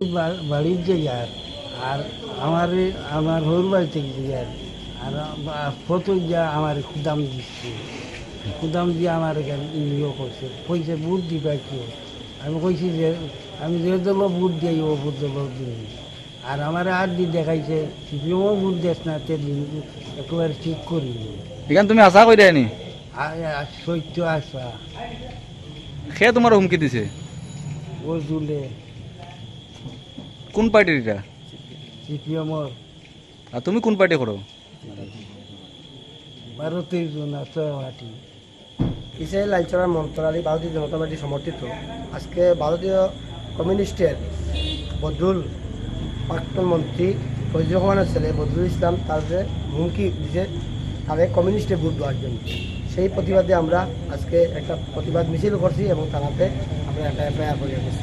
বাড়ির যে ইয়ার আর আমার আমার হর বাড়ি থেকে যে আর প্রথম যা আমার খুদাম দিচ্ছে খুদাম দিয়ে আমার ইয়ে করছে কইছে বুট দিবা কি আমি কইছি যে আমি যে দল বুট দিই ও বুট দল দিই আর আমার আর দি দেখাইছে সিপিএমও বুট দেশ না তে দিন একেবারে ঠিক করি এখান তুমি আশা করে আনি আর সত্য আসা সে তোমার হুমকি দিছে? ও জুলে কোন পার্টির এটা সিপিএমর আর তুমি কোন পার্টি করো? বারো তেইশ জন আছে হাঁটি ইসরায়েল লালচড়ার মন্ত্রণালয় ভারতীয় জনতা পার্টি সমর্থিত। আজকে ভারতীয় কমিউনিস্টের বদরুল প্রাক্তন মন্ত্রী ফজল রহমানের ছেলে বদরুল ইসলাম তাদের হুমকি দিছে তাদের কমিউনিস্টে ভোট দেওয়ার জন্য। সেই প্রতিবাদে আমরা আজকে একটা প্রতিবাদ মিছিল করছি এবং থানাতে আমরা একটা এফআইআর করে গেছি